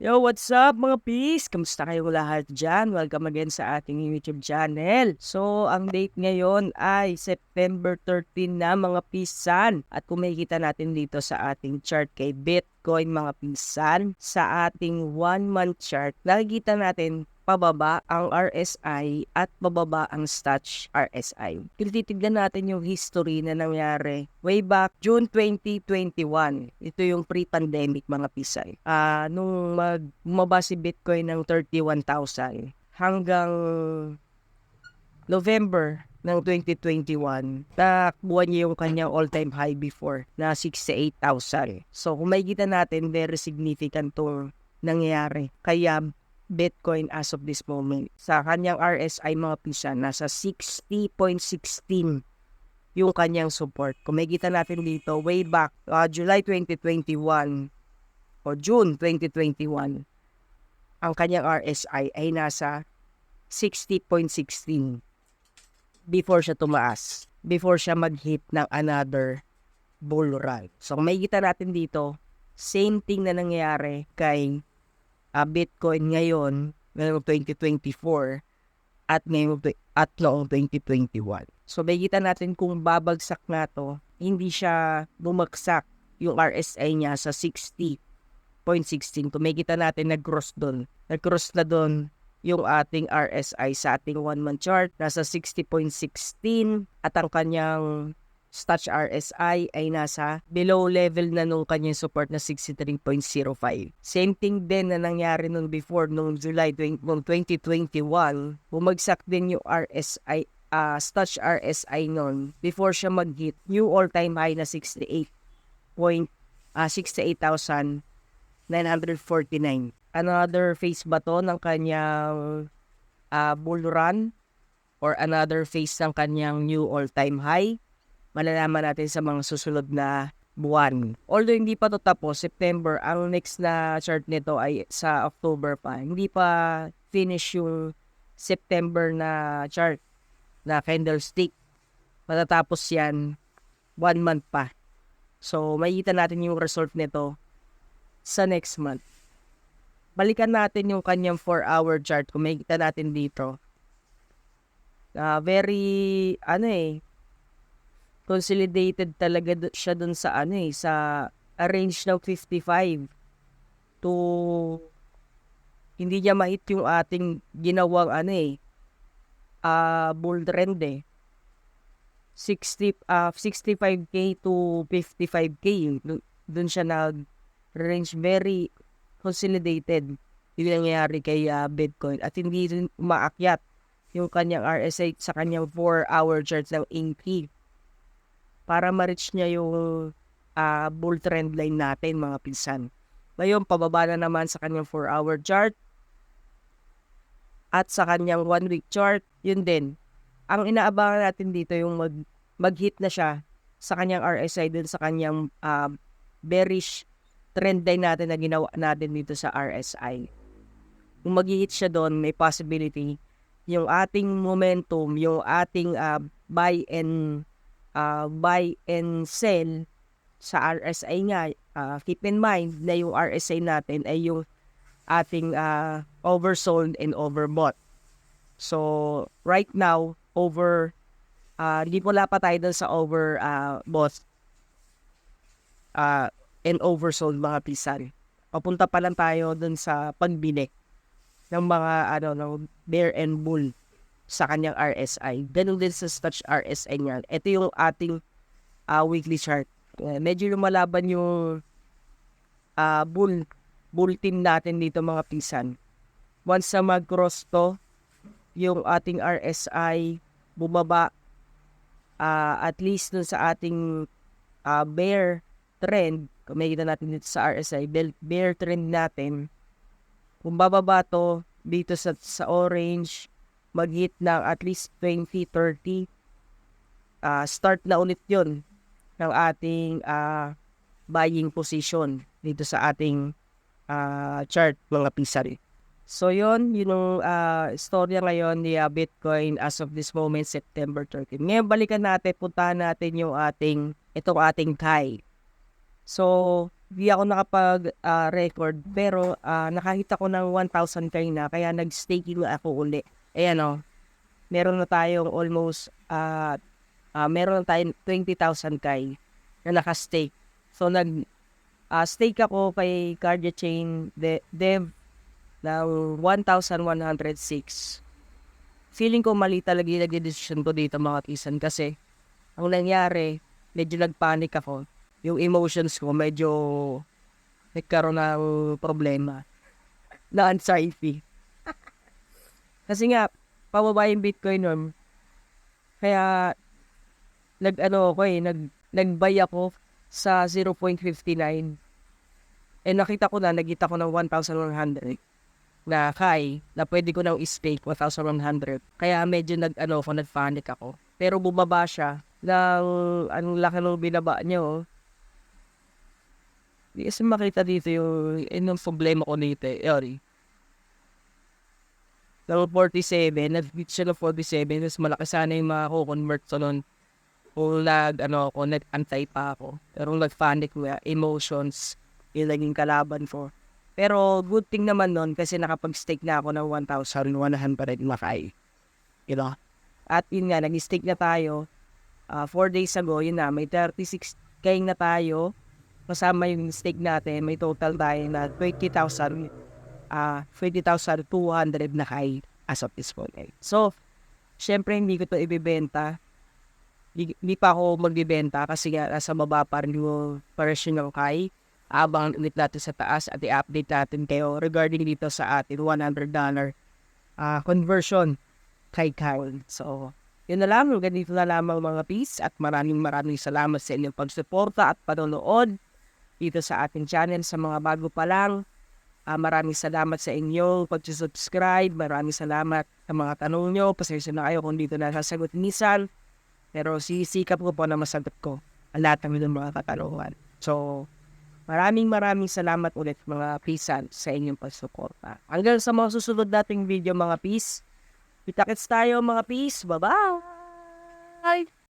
Yo, what's up mga peace? Kamusta kayo lahat dyan? Welcome again sa ating YouTube channel. So, ang date ngayon ay September 13 na mga pisan. At kung makikita natin dito sa ating chart kay Bitcoin mga pisan, sa ating one month chart, nakikita natin pababa ang RSI at bababa ang Stutch RSI. Tinitignan natin yung history na nangyari way back June 2021. Ito yung pre-pandemic mga pisay. Ah, nung mag bumaba si Bitcoin ng 31,000 hanggang November ng 2021, takbuhan niya yung kanyang all-time high before na 68,000. So kung makikita natin, very significant to nangyayari. Kaya Bitcoin as of this moment. Sa kanyang RSI mga pisa, nasa 60.16 yung kanyang support. Kung makikita natin dito, way back uh, July 2021 o June 2021, ang kanyang RSI ay nasa 60.16 before siya tumaas, before siya mag-hit ng another bull run. So kung makikita natin dito, same thing na nangyayari kay uh, Bitcoin ngayon, ngayong 2024, at ngayong at noong 2021. So makikita natin kung babagsak na to, hindi siya bumagsak yung RSI niya sa 60.16. Kung makikita natin nag-cross doon. Nag-cross na doon yung ating RSI sa ating one-month chart. Nasa 60.16 at ang kanyang Stutch RSI ay nasa below level na nung kanyang support na 63.05. Same thing din na nangyari nung before, nung July 20, nung 2021, bumagsak din yung RSI, uh, Stutch RSI noon before siya mag-hit new all-time high na 68 point, 68,949. Another phase ba to ng kanyang uh, bull run or another phase ng kanyang new all-time high? Malalaman natin sa mga susunod na buwan. Although hindi pa to tapos, September, ang next na chart nito ay sa October pa. Hindi pa finish yung September na chart na candlestick. Matatapos yan one month pa. So, makikita natin yung result nito sa next month. Balikan natin yung kanyang 4-hour chart kung makikita natin dito. Uh, very, ano eh, consolidated talaga siya dun sa ano eh, sa range ng 55 to hindi niya mahit yung ating ginawang ano eh, uh, bull trend eh. 60 uh, 65k to 55k dun siya nag range very consolidated. Yung nangyayari kay uh, Bitcoin. At hindi rin umaakyat yung kanyang RSI sa kanyang 4 hour chart ng increase para ma-reach niya yung uh, bull trend line natin mga pinsan. Ngayon, pababa na naman sa kanyang 4-hour chart at sa kanyang 1-week chart, yun din. Ang inaabangan natin dito yung mag, mag-hit na siya sa kanyang RSI dun sa kanyang uh, bearish trend line natin na ginawa natin dito sa RSI. Kung mag-hit siya doon, may possibility yung ating momentum, yung ating uh, buy and uh, buy and sell sa RSI nga, uh, keep in mind na yung RSI natin ay yung ating uh, oversold and overbought. So, right now, over, uh, hindi wala pa tayo dun sa over uh, bought uh, and oversold mga pisan. Papunta pa lang tayo dun sa pagbili ng mga ano ng bear and bull sa kanyang RSI. Ganun din sa Stutch RSI niya. Ito yung ating uh, weekly chart. Uh, medyo lumalaban yung uh, bull, bull team natin dito mga pisan. Once na mag-cross to, yung ating RSI bumaba uh, at least dun sa ating uh, bear trend, kung makikita natin dito sa RSI, bear trend natin, kung bababa to dito sa, sa orange, mag-hit ng at least 20-30. Uh, start na ulit yon ng ating uh, buying position dito sa ating uh, chart mga pisari. So yon yung uh, storya ngayon ni uh, Bitcoin as of this moment September 13. Ngayon balikan natin, puntahan natin yung ating itong ating high. So di ako nakapag-record pero ah, nakahit ako ng 1,000 kay na kaya nag-staking ako uli. Ayan o, meron na tayong almost, ah ah, meron na tayong 20,000 kay na naka-stake. So nag ah, stake ako kay Cardia Chain de- Dev ng 1,106. Feeling ko mali talaga yung nagde-decision ko dito mga kisan kasi ang nangyari, medyo nagpanic ako. Yung emotions ko medyo nagkaroon ng problema na anxiety. Kasi nga, pababa yung Bitcoin nun. Kaya, nag ano ako eh, nag, nag-buy ako sa 0.59. Eh nakita ko na, nagita ko ng 1,100 na kay, na pwede ko nang i-stake 1,100. Kaya medyo nag ano ako, nag-panic ako. Pero bumaba siya ng anong laki ng binaba niya oh. Di kasi makita dito yung, yun yung problema ko dito eh. Ng 47, nag-reach siya ng 47, tapos malaki sana yung mga convert sa nun. Kung nag, ano ako, nag-antay pa ako. Pero nag-panic ko, emotions, yung naging kalaban ko. Pero good thing naman nun kasi nakapag-stake na ako ng 1,100 makay. You know? At yun nga, nag-stake na tayo. 4 days ago, yun na, may 36k na tayo. Kasama yung stake natin, may total tayo na 20,000 ah 20,200 na kay as of this point. So, syempre hindi ko to ibibenta. Hindi, pa ako magbibenta kasi nga nasa baba pa rin yung version ng kay. Abang ulit natin sa taas at i-update natin kayo regarding dito sa atin $100 ah conversion kay Kyle. So, yun na lang. Ganito na lamang mga peace at maraming maraming salamat sa inyong pagsuporta at panonood dito sa ating channel sa mga bago pa lang. Ah, maraming salamat sa inyo pag-subscribe. Maraming salamat sa mga tanong nyo. Pasensya na kayo kung dito na sasagot minsan. Pero sisikap ko po na masagot ko ang lahat ng mga katanungan. So, maraming maraming salamat ulit mga pisan sa inyong pagsuporta. Hanggang sa mga susunod nating video mga peace. Kita-kits tayo mga peace. Bye-bye!